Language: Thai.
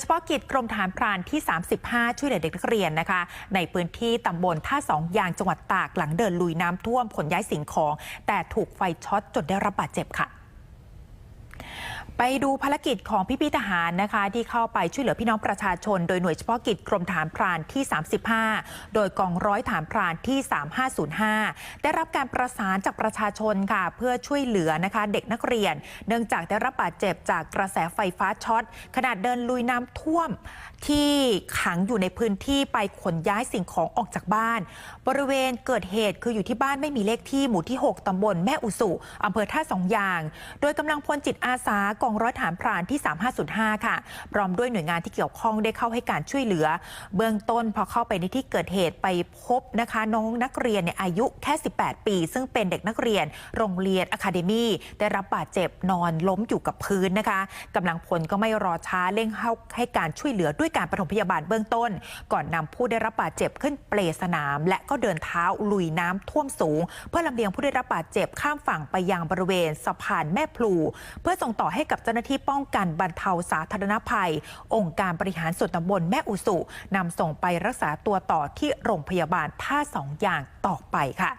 เฉพาะกิจกรมฐานพรานที่ 35 ช่วยเหลือเด็กนักเรียนนะคะ ในพื้นที่ตำบลท่าสองยางจังหวัดตากหลังเดินลุยน้ำท่วมขนย้ายสิ่งของ แต่ถูกไฟช็อตจนได้รับบาดเจ็บค่ะ ไปดูภารกิจของพี่พี่ทหารนะคะ ที่เข้าไปช่วยเหลือพี่น้องประชาชน โดยหน่วยเฉพาะกิจกรมฐานพรานที่ 35 โดยกองร้อยฐานพรานที่ 3505 ได้รับการประสานจากประชาชนค่ะ เพื่อช่วยเหลือนะคะ เด็กนักเรียน เนื่องจากได้รับบาดเจ็บจากกระแสไฟฟ้าช็อตขณะเดินลุยน้ำท่วมที่ขังอยู่ในพื้นที่ไปขนย้ายสิ่งของออกจากบ้าน บริเวณเกิดเหตุคืออยู่ที่บ้านไม่มีเลขที่หมู่ที่ 6ตำบลแม่อุสุอำเภอท่าสองยาง โดยกำลังพลจิตอาสากองร้อยฐานพรานที่ 3505 ค่ะพร้อมด้วยหน่วยงานที่เกี่ยวข้องได้เข้าให้การช่วยเหลือ เบื้องต้นพอเข้าไปในที่เกิดเหตุไปพบนะคะน้องนักเรียนเนี่ยอายุแค่ 18 ปี ซึ่งเป็นเด็กนักเรียน โรงเรียนอะคาเดมี่ได้รับบาดเจ็บนอนล้มอยู่กับพื้นนะคะกำลังพลก็ไม่รอช้าเร่งเข้าให้การช่วยเหลือด้วยการปฐมพยาบาลเบื้องต้น ก่อนนำผู้ได้รับบาดเจ็บขึ้นเปลสนาม และก็เดินเท้าลุยน้ำท่วมสูง เพื่อลำเลียงผู้ได้รับบาดเจ็บข้ามฝั่งไปยังบริเวณสะพานแม่พลู เพื่อส่งต่อให้กับกับเจ้าหน้าที่ป้องกันบรรเทาสาธารณภัย องค์การบริหารส่วนตำบลแม่อุสุนำส่งไปรักษาตัวต่อที่โรงพยาบาลท่าสองอย่างต่อไปค่ะ